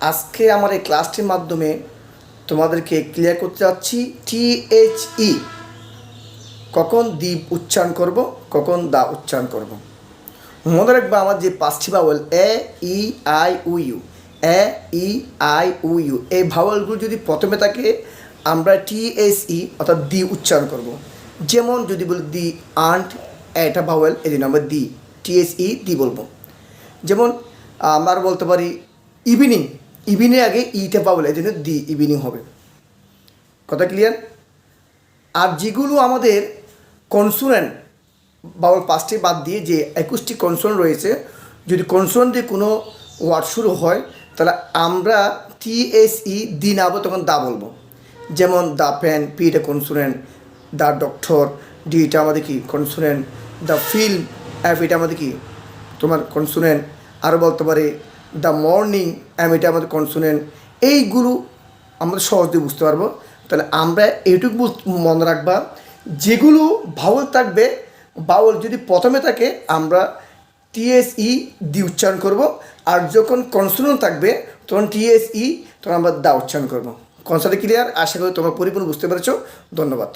আজকে আমার এই ক্লাসটির মাধ্যমে তোমাদেরকে ক্লিয়ার করতে যাচ্ছি টিএইচই কখন দ্বীপ উচ্চারণ করব, কখন দা উচ্চারণ করব। মনে রাখবে আমার যে পাঁচটি vowel A, E, I, O, U, A, E, I, O, U, এই ভাওয়েলগুলো যদি প্রথমে থাকে, আমরা টিএসই অর্থাৎ দি উচ্চারণ করব। যেমন যদি বলি দি আন্ট এটা ভাওয়েল এই জন্য আমরা দি টিএসই দি বলব। যেমন আমরা বলতে পারি ইভিনিং ইভিনিং আগে ইটা পাবল এই জন্য দি ইভিনিং হবে। কথা ক্লিয়ার আর যেগুলো আমাদের কনসোনেন্ট বাবল পাঁচটি বাদ দিয়ে যে একুশটি কনসোনেন্ট রয়েছে, যদি কনসোনেন্ট দিয়ে কোনো ওয়ার্ড শুরু হয়, তাহলে আমরা টিএসই দি না বলব, তখন দা বলব। যেমন দা পেন পি এটা কনসোনেন্ট দ্য ডক্টর ডি এটা আমাদের কি কনসোনেন্ট দ্য ফিল্ম এফ এটা আমাদের কি, তোমার কনসোনেন্ট আরও বলতে পারে দ্য মর্নিং অ্যামিটা আমাদের কনসোনেন্ট এইগুলো আমরা সহজে বুঝতে পারব। তাহলে আমরা এইটুকু মনে রাখবা, যেগুলো ভাওয়াল থাকবে বাউল যদি প্রথমে থাকে, আমরা টিএসই দি উচ্চারণ করব, আর যখন কনসোনেন্ট থাকবে, তখন টিএসই তখন আমরা দা উচ্চারণ করব। কনসার্টে ক্লিয়ার আশা করি তোমরা পরিপূর্ণ বুঝতে পেরেছ। ধন্যবাদ।